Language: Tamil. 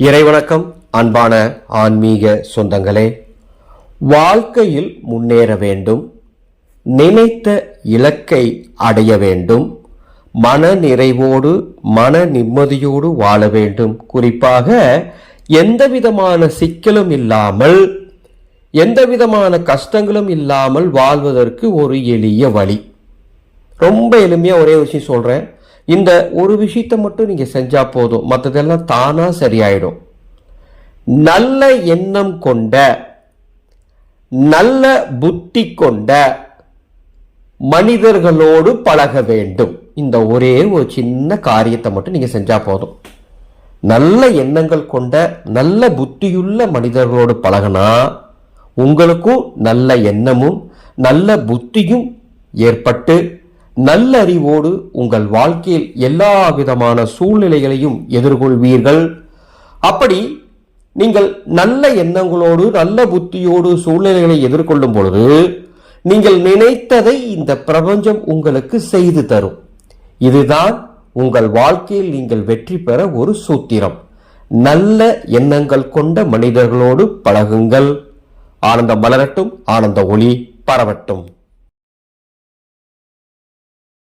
இறைவணக்கம் அன்பான ஆன்மீக சொந்தங்களே. வாழ்க்கையில் முன்னேற வேண்டும். நினைத்த இலக்கை அடைய வேண்டும். மன நிறைவோடு மன நிம்மதியோடு வாழ வேண்டும். குறிப்பாக எந்த விதமான சிக்கலும் இல்லாமல் எந்த விதமான கஷ்டங்களும் இல்லாமல் வாழ்வதற்கு ஒரு எளிய வழி. ரொம்ப எளிமையாக ஒரே விஷயம் சொல்கிறேன் இந்த ஒரு விஷயத்தை மட்டும் நீங்கள் செஞ்சால் போதும். மற்றதெல்லாம் தானாக சரியாயிடும். நல்ல எண்ணம் கொண்ட நல்ல புத்தி கொண்ட மனிதர்களோடு பழக வேண்டும். இந்த ஒரே ஒரு சின்ன காரியத்தை மட்டும் நீங்கள் செஞ்சால் போதும். நல்ல எண்ணங்கள் கொண்ட நல்ல புத்தியுள்ள மனிதர்களோடு பழகினா உங்களுக்கும் நல்ல எண்ணமும் நல்ல புத்தியும் ஏற்பட்டு நல்ல அறிவோடு உங்கள் வாழ்க்கையில் எல்லா விதமான சூழ்நிலைகளையும் எதிர்கொள்வீர்கள். அப்படி நீங்கள் நல்ல எண்ணங்களோடு நல்ல புத்தியோடு சூழ்நிலைகளை எதிர்கொள்ளும் பொழுது நீங்கள் நினைத்ததை இந்த பிரபஞ்சம் உங்களுக்கு செய்து தரும். இதுதான் உங்கள் வாழ்க்கையில் நீங்கள் வெற்றி பெற ஒரு சூத்திரம். நல்ல எண்ணங்கள் கொண்ட மனிதர்களோடு பழகுங்கள். ஆனந்தம் மலரட்டும் ஆனந்த ஒளி பரவட்டும்.